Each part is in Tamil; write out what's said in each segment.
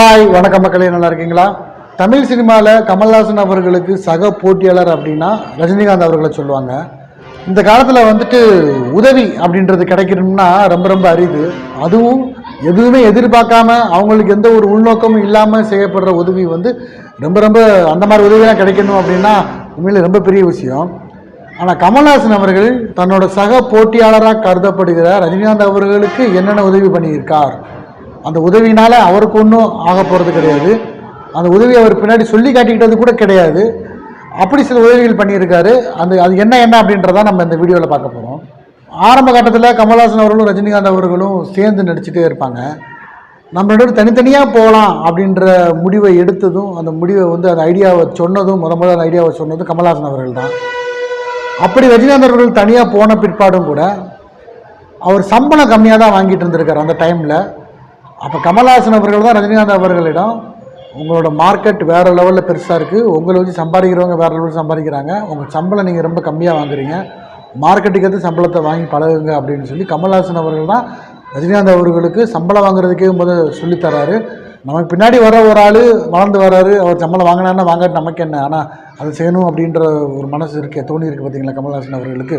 ஹாய் வணக்க மக்களே நல்லா இருக்கீங்களா? தமிழ் சினிமாவில் கமல்ஹாசன் அவர்களுக்கு சக போட்டியாளர் அப்படின்னா ரஜினிகாந்த் அவர்களை சொல்லுவாங்க. இந்த காலத்தில் வந்துட்டு உதவி அப்படின்றது கிடைக்கணும்னா ரொம்ப ரொம்ப அரிது. அதுவும் எதுவுமே எதிர்பார்க்காம அவங்களுக்கு எந்த ஒரு உள்நோக்கமும் இல்லாமல் செய்யப்படுற உதவி வந்து ரொம்ப ரொம்ப அந்த மாதிரி உதவியெல்லாம் கிடைக்கணும் அப்படின்னா உண்மையில் ரொம்ப பெரிய விஷயம். ஆனால் கமல்ஹாசன் அவர்கள் தன்னோட சக போட்டியாளராக கருதப்படுகிற ரஜினிகாந்த் அவர்களுக்கு என்னென்ன உதவி பண்ணியிருக்கார்? அந்த உதவினால் அவருக்கு ஒன்றும் ஆக போகிறது கிடையாது. அந்த உதவி அவர் பின்னாடி சொல்லி காட்டிக்கிட்டது கூட கிடையாது. அப்படி சில உதவிகள் பண்ணியிருக்காரு. அந்த அது என்ன என்ன அப்படின்றத நம்ம இந்த வீடியோவில் பார்க்க போகிறோம் ஆரம்ப கட்டத்தில் கமல்ஹாசன் அவர்களும் ரஜினிகாந்த் அவர்களும் சேர்ந்து நடிச்சுட்டே இருப்பாங்க. நம்ம ரெண்டு தனித்தனியாக போகலாம் அப்படின்ற முடிவை எடுத்ததும் அந்த முடிவை வந்து அந்த ஐடியாவை சொன்னதும் முத முதல் அந்த ஐடியாவை சொன்னதும் கமல்ஹாசன் அவர்கள் தான். அப்படி ரஜினிகாந்த் அவர்கள் தனியாக போன பிற்பாடும் கூட அவர் சம்பளம் கம்மியாக தான் வாங்கிட்டு இருந்திருக்கார் அந்த டைமில் அப்போ கமல்ஹாசன் அவர்கள் தான் ரஜினிகாந்த் அவர்களிடம் உங்களோட மார்க்கெட் வேறு லெவலில் பெருசாக இருக்குது உங்களை வச்சு சம்பாதிக்கிறவங்க வேறு லெவலில் சம்பாதிக்கிறாங்க உங்கள் சம்பளம் நீங்கள் ரொம்ப கம்மியாக வாங்குறீங்க மார்க்கெட்டுக்கு வந்து சம்பளத்தை வாங்கி பழகுங்க அப்படின்னு சொல்லி கமல்ஹாசன் அவர்கள் தான் ரஜினிகாந்த் அவர்களுக்கு சம்பளம் வாங்குறதுக்கே முதல் சொல்லித்தராரு நமக்கு பின்னாடி வர ஒரு ஆள் வளர்ந்து வராரு அவர் சம்பளம் வாங்கினான்னா வாங்க நமக்கு என்ன? ஆனால் அது செய்யணும் அப்படின்ற ஒரு மனசு இருக்கே தோணி இருக்குது பார்த்தீங்களா கமல்ஹாசன் அவர்களுக்கு?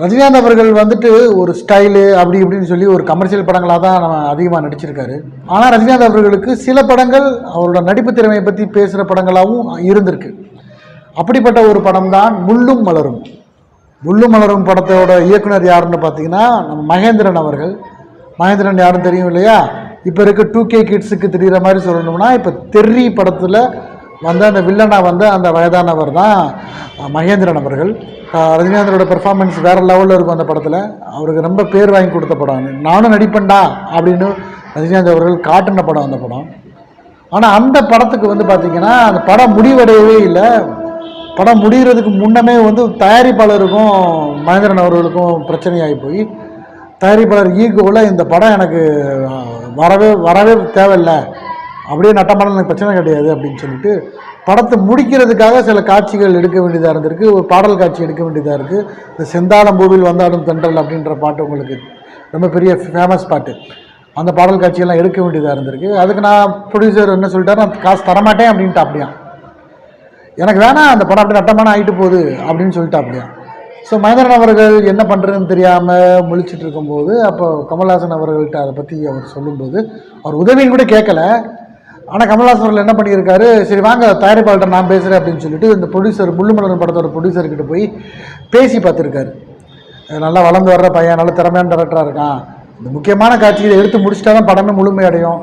ரஜினிகாந்த் அவர்கள் வந்துட்டு ஒரு ஸ்டைலு அப்படி இப்படின்னு சொல்லி ஒரு கமர்ஷியல் படங்களாக தான் நம்ம அதிகமாக நடிச்சிருக்காரு. ஆனால் ரஜினிகாந்த் அவர்களுக்கு சில படங்கள் அவரோட நடிப்பு திறமையை பற்றி பேசுகிற படங்களாகவும் இருந்திருக்கு. அப்படிப்பட்ட ஒரு படம் தான் முள்ளும் மலரும். முள்ளும் மலரும் படத்தோட இயக்குனர் யாருன்னு பார்த்தீங்கன்னா நம்ம மகேந்திரன் அவர்கள். மகேந்திரன் யாருன்னு தெரியும் இல்லையா? இப்போ இருக்க டூ கே கிட்ஸுக்கு தெரிகிற மாதிரி சொல்லணும்னா இப்போ தெர்ரி படத்தில் வந்து அந்த வில்லனா வந்து அந்த வயதானவர் தான் மகேந்திரன் அவர்கள். அஹ் ரஜினிகாந்தரோட பெர்ஃபார்மன்ஸ் வேறு லெவலில் இருக்கும் அந்த படத்தில். அவருக்கு ரொம்ப பேர் வாங்கி கொடுத்த படம் நானும் நடிப்பேன்டா அப்படின்னு ரஜினிகாந்த் அவர்கள் காட்டின படம் அந்த படம். ஆனால் அந்த படத்துக்கு வந்து பார்த்திங்கன்னா அந்த படம் முடிவடையவே இல்லை. படம் முடிகிறதுக்கு முன்னமே வந்து தயாரிப்பாளருக்கும் மகேந்திரன் அவர்களுக்கும் பிரச்சனையாகி போய் தயாரிப்பாளர் ஈகோவில் இந்த படம் எனக்கு வரவே வரவே தேவையில்லை. அப்படியே நட்டமான எனக்கு பிரச்சனை கிடையாது அப்படின்னு சொல்லிட்டு படத்தை முடிக்கிறதுக்காக சில காட்சிகள் எடுக்க வேண்டியதாக இருந்திருக்கு. ஒரு பாடல் காட்சி எடுக்க வேண்டியதாக இருக்குது இந்த செந்தாளம் பூவில் வந்தாடும் தென்றல் அப்படின்ற பாட்டு உங்களுக்கு ரொம்ப பெரிய ஃபேமஸ் பாட்டு. அந்த பாடல் காட்சியெல்லாம் எடுக்க வேண்டியதாக இருந்திருக்கு. அதுக்கு நான் ப்ரொடியூசர் என்ன சொல்லிட்டாரு நான் காசு தரமாட்டேன் அப்படின்ட்டு அப்படியா. எனக்கு வேணாம் அந்த படம் அப்படி நட்டமான ஆகிட்டு போகுது அப்படின்னு சொல்லிட்டு அப்படியா. ஸோ மகேந்திரன் அவர்கள் என்ன பண்ணுறதுன்னு தெரியாமல் முழிச்சிட்டு இருக்கும்போது அப்போ கமல்ஹாசன் அவர்கள்ட்ட அதை பற்றி அவர் சொல்லும்போது அவர் உதவியும் கூட கேட்கல. ஆனால் கமல்ஹாசன் அவர்கள் என்ன பண்ணியிருக்காரு? சரி வாங்க தயாரிப்பாளர்கிட்ட நான் பேசுகிறேன் அப்படின்னு சொல்லிட்டு இந்த ப்ரொடியூசர் முள்ளுமலன் படத்தோட ப்ரொடியூசர்கிட்ட போய் பேசி பார்த்துருக்காரு. நல்லா வளர்ந்து வர்ற பையன் நல்ல திறமையான டேரக்டராக இருக்கான். இந்த முக்கியமான காட்சிகளை எடுத்து முடிச்சிட்டா தான் படமே முழுமையடையும்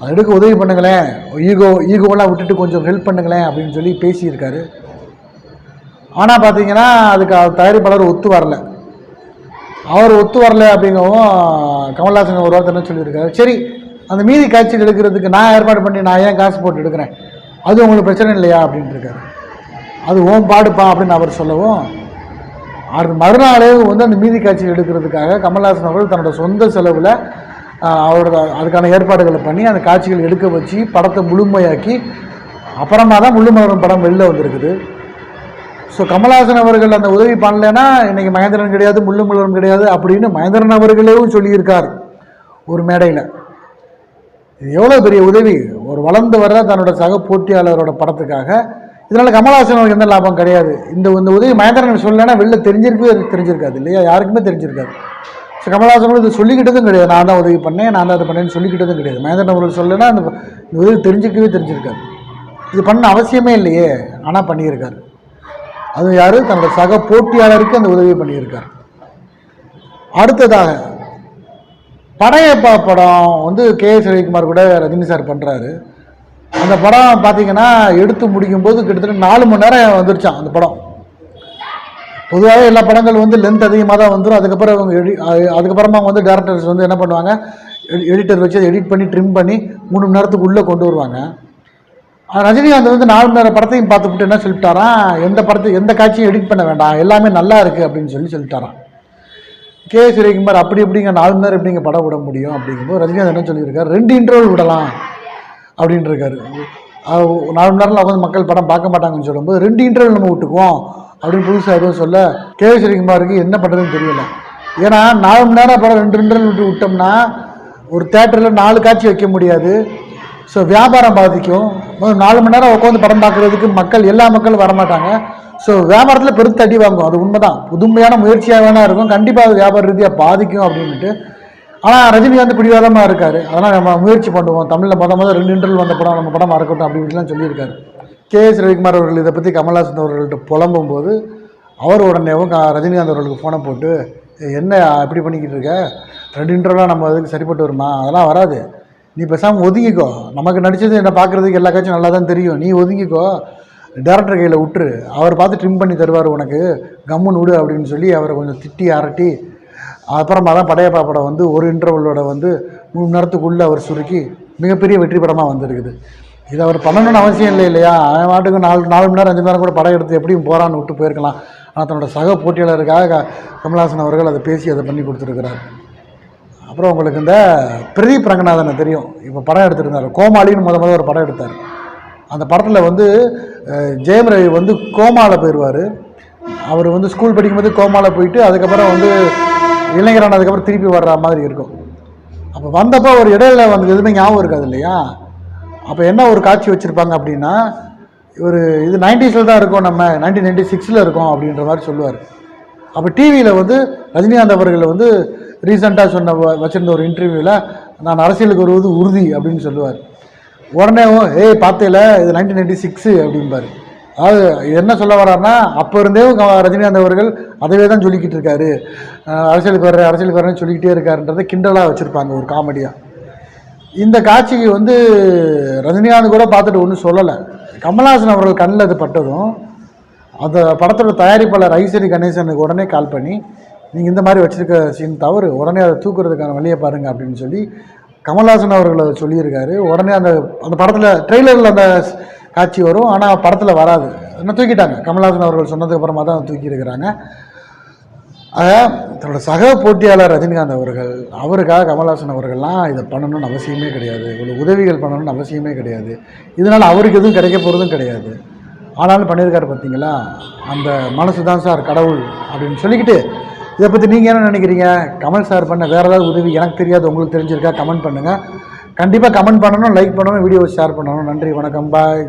அது எடுக்க உதவி பண்ணுங்களேன். ஈகோ ஈகோவெல்லாம் விட்டுட்டு கொஞ்சம் ஹெல்ப் பண்ணுங்களேன் அப்படின்னு சொல்லி பேசியிருக்காரு. ஆனால் பார்த்தீங்கன்னா அதுக்கு அவர் தயாரிப்பாளர் ஒத்து வரல. அவர் ஒத்து வரல அப்படிங்கவும் கமல்ஹாசன் ஒரு வார்த்தை என்ன சொல்லியிருக்காரு? சரி அந்த மீதி காட்சிகள் எடுக்கிறதுக்கு நான் ஏற்பாடு பண்ணி நான் ஏன் காசு போட்டு எடுக்கிறேன்? அது உங்களுக்கு பிரச்சனை இல்லையா? அப்படின்ட்டு அது ஓம் பாடுப்பா அப்படின்னு அவர் சொல்லவும் அது மறுநாளே வந்து அந்த மீதி காட்சிகள் எடுக்கிறதுக்காக கமல்ஹாசன் அவர்கள் தன்னோட சொந்த செலவில் அவரோட அதுக்கான ஏற்பாடுகளை பண்ணி அந்த காட்சிகள் எடுக்க வச்சு படத்தை முழுமையாக்கி அப்புறமா தான் முள்ளுமலரும் படம் வெளில வந்திருக்குது. ஸோ கமல்ஹாசன் அவர்கள் அந்த உதவி பண்ணலைன்னா இன்றைக்கி மகேந்திரன் கிடையாது முள்ளுமலரும் கிடையாது அப்படின்னு மகேந்திரன் அவர்களேவும் சொல்லியிருக்கார் ஒரு மேடையில். இது எவ்வளோ பெரிய உதவி? ஒரு வளர்ந்து வர்ற தன்னோட சக போட்டியாளரோட படத்துக்காக. இதனால் கமல்ஹாசன் அவருக்கு எந்த லாபம் கிடையாது. இந்த இந்த உதவி மகேந்திரன் சொல்லலைன்னா வெளில தெரிஞ்சிருக்கவே தெரிஞ்சிருக்காது இல்லையா? யாருக்குமே தெரிஞ்சிருக்காது. ஸோ கமல்ஹாசன் இது சொல்லிக்கிட்டதும் கிடையாது. நான் தான் உதவி பண்ணேன் நான் தான் அதை பண்ணேன்னு சொல்லிக்கிட்டதும் கிடையாது. மகேந்திரன் அவர்கள் சொல்லலைன்னா அந்த இந்த உதவி தெரிஞ்சிருக்கவே தெரிஞ்சிருக்காது. இது பண்ண அவசியமே இல்லையே. ஆனால் பண்ணியிருக்காரு. அது யார்? தன்னோட சக போட்டியாளருக்கு அந்த உதவி பண்ணியிருக்கார். அடுத்ததாக படையப்பா படம் வந்து கே எஸ் ரவிக்குமார் கூட ரஜினி சார் பண்ணுறாரு அந்த படம் பார்த்தீங்கன்னா எடுத்து முடிக்கும்போது கிட்டத்தட்ட நாலு மணி நேரம் வந்துருச்சான் அந்த படம். பொதுவாகவே எல்லா படங்கள் வந்து லென்த் அதிகமாக தான் வந்துடும் அதுக்கப்புறம் அவங்க எடி அதுக்கப்புறமா வந்து டேரக்டர்ஸ் வந்து என்ன பண்ணுவாங்க? எடிட்டர் வச்சு எடிட் பண்ணி ட்ரிம் பண்ணி மூணு மணி நேரத்துக்கு உள்ளே கொண்டு வருவாங்க. ரஜினிகாந்த் வந்து நாலு மணி நேரம் படத்தையும் பார்த்துவிட்டு என்ன சொல்லிட்டாராம்? எந்த படத்தை எந்த காட்சியும் எடிட் பண்ண வேண்டாம். எல்லாமே நல்லா இருக்குது அப்படின்னு சொல்லி சொல்லிட்டாரான் கே சுரேகுமார் அப்படி எப்படிங்க நாலு மணி நேரம் எப்படிங்க படம் விட முடியும் அப்படிங்கும்போது ரஜினிகாந்த் என்ன சொல்லியிருக்காரு? ரெண்டு இன்டர்வல் விடலாம் அப்படின்ட்டு இருக்காரு நாலு மணி நேரம் உட்காந்து மக்கள் படம் பார்க்க மாட்டாங்கன்னு சொல்லும்போது ரெண்டு இன்டர்வல் நம்ம விட்டுக்குவோம் அப்படின்னு புதுசாக எதுவும் சொல்ல கே ஸ்ரீகுமாருக்கு என்ன பண்ணுறதுன்னு தெரியல. ஏன்னா நாலு மணி நேரம் படம் ரெண்டு ரெண்டு விட்டு விட்டோம்னா ஒரு தேட்டரில் நாலு காட்சி வைக்க முடியாது. ஸோ வியாபாரம் பாதிக்கும். ஒரு நாலு மணி நேரம் உட்காந்து படம் பார்க்குறதுக்கு மக்கள் எல்லா மக்களும் வரமாட்டாங்க. ஸோ வியாபாரத்தில் பெருத்து அடி வாங்கும். அது உண்மைதான். புதுமையான முயற்சியாக வேணா இருக்கும். கண்டிப்பாக அது வியாபார ரீதியாக பாதிக்கும் அப்படின்ட்டு ஆனால் ரஜினிகாந்த் பிடிவாதமாக இருக்கார். அதனால் நம்ம முயற்சி பண்ணுவோம். தமிழில் மொதல் முதல் ரெண்டு இன்டர்வல் வந்த படம் நம்ம படமாக இருக்கட்டும் அப்படி சொல்லியிருக்காரு. கே எஸ் ரவிக்குமார் அவர்கள் இதை பற்றி கமல்ஹாசன் அவர்கள்ட்ட புலம்பும் போது அவர் உடனேவும் ரஜினிகாந்த் அவர்களுக்கு ஃபோனை போட்டு என்ன இப்படி பண்ணிக்கிட்டு இருக்க? ரெண்டு இன்டர்வலாக நம்ம அதுக்கு சரிப்பட்டு வருமா? அதெல்லாம் வராது. நீ பேசாமல் ஒதுங்கிக்கோ. நமக்கு நடிச்சது என்ன பார்க்குறதுக்கு எல்லா காட்சியும் நல்லா தான் தெரியும். நீ ஒதுங்கிக்கோ. டேரக்டர் கையில் விட்டுரு அவர் பார்த்து ட்ரிம் பண்ணி தருவார் உனக்கு. கம்முன்னு விடு அப்படின்னு சொல்லி அவரை கொஞ்சம் திட்டி அரட்டி அப்புறமா தான் படையப்பா படம் வந்து ஒரு இன்டர்வலோட வந்து மூணு நேரத்துக்குள்ளே அவர் சுருக்கி மிகப்பெரிய வெற்றி படமாக வந்திருக்குது. இது அவர் பண்ணணும்னு அவசியம் இல்லை இல்லையா? அவன் மாட்டுக்கு நாலு நாலு மணி நேரம் அஞ்சு மணி நேரம் கூட படம் எடுத்து எப்படியும் போகிறான்னு விட்டு போயிருக்கலாம். ஆனால் தன்னோட சக போட்டியாளருக்காக கமல்ஹாசன் அவர்கள் அதை பேசி அதை பண்ணி கொடுத்துருக்கிறார். அப்புறம் உங்களுக்கு இந்த பிரதீப் ரங்கநாதனை தெரியும். இப்போ படம் எடுத்திருந்தார். கோமாளின்னு முத முத ஒரு படம் எடுத்தார். அந்த படத்தில் வந்து ஜெயம் ரவி வந்து கோமாவில் போயிடுவார் அவர் வந்து ஸ்கூல் படிக்கும்போது கோமாவில் போயிட்டு அதுக்கப்புறம் வந்து இளைஞரானதுக்கப்புறம் திருப்பி வர்ற மாதிரி இருக்கும். அப்போ வந்தப்போ ஒரு இடையில வந்து எதுவுமே ஞாபகம் இருக்காது இல்லையா? அப்போ என்ன ஒரு காட்சி வச்சுருப்பாங்க அப்படின்னா ஒரு இது நைன்டிஸில் தான் இருக்கோம் நம்ம நைன்டீன் நைன்டி சிக்ஸில் இருக்கோம் அப்படின்ற மாதிரி சொல்லுவார். அப்போ டிவியில் வந்து ரஜினிகாந்த் அவர்கள் வந்து ரீசெண்டாக சொன்ன வச்சுருந்த ஒரு இன்டர்வியூவில் நான் அரசியலுக்கு வருவது உறுதி அப்படின்னு சொல்லுவார். உடனே ஏய் பார்த்தேல இது நைன்டீன் நைன்டி சிக்ஸு அப்படிம்பார். அதாவது என்ன சொல்ல வர்றாருன்னா அப்போ இருந்தே க- ரஜினிகாந்த் அவர்கள் அதவே தான் சொல்லிக்கிட்டு இருக்காரு. அரசியலுக்கு வர்ற அரசியலுக்கு வர்றேன்னு சொல்லிக்கிட்டே இருக்காருன்றதை கிண்டலாக வச்சுருப்பாங்க ஒரு காமெடியாக இந்த காட்சிக்கு வந்து ரஜினிகாந்த் கூட பார்த்துட்டு ஒன்றும் சொல்லலை. கமல்ஹாசன் அவர்கள் கண்ணில் அது பட்டதும் அந்த படத்தோட தயாரிப்பாளர் ஐசரி கணேசனுக்கு உடனே கால் பண்ணி நீங்கள் இந்த மாதிரி வச்சுருக்க சீன் தவறு. உடனே அதை தூக்குறதுக்கான வழியை பாருங்கள் அப்படின்னு சொல்லி கமல்ஹாசன் அவர்கள் அதை சொல்லியிருக்காரு. உடனே அந்த அந்த படத்தில் ட்ரெய்லரில் அந்த காட்சி வரும். ஆனால் படத்தில் வராது. என்ன தூக்கிட்டாங்க? கமல்ஹாசன் அவர்கள் சொன்னதுக்கப்புறமா தான் தூக்கியிருக்கிறாங்க. தன்னோட சக போட்டியாளர் ரஜினிகாந்த் அவர்கள் அவருக்காக கமல்ஹாசன் அவர்கள்லாம் இதை பண்ணணும்னு அவசியமே கிடையாது. இவ்வளோ உதவிகள் பண்ணணும்னு அவசியமே கிடையாது. இதனால் அவருக்கு எதுவும் கிடைக்க போகிறதும் கிடையாது. ஆனாலும் பண்ணியிருக்காரு பார்த்தீங்களா அந்த மனசு தான் சார் கடவுள் அப்படின்னு சொல்லிக்கிட்டு இதை பற்றி நீங்கள் என்ன நினைக்கிறீங்க? கமல் சார் பண்ண வேறு ஏதாவது உதவி எனக்கு தெரியாது உங்களுக்கு தெரிஞ்சிருக்கா? கமெண்ட் பண்ணுங்கள் கண்டிப்பாக கமெண்ட் பண்ணணும் லைக் பண்ணணும் வீடியோ ஷேர் பண்ணணும். நன்றி வணக்கம். பாய்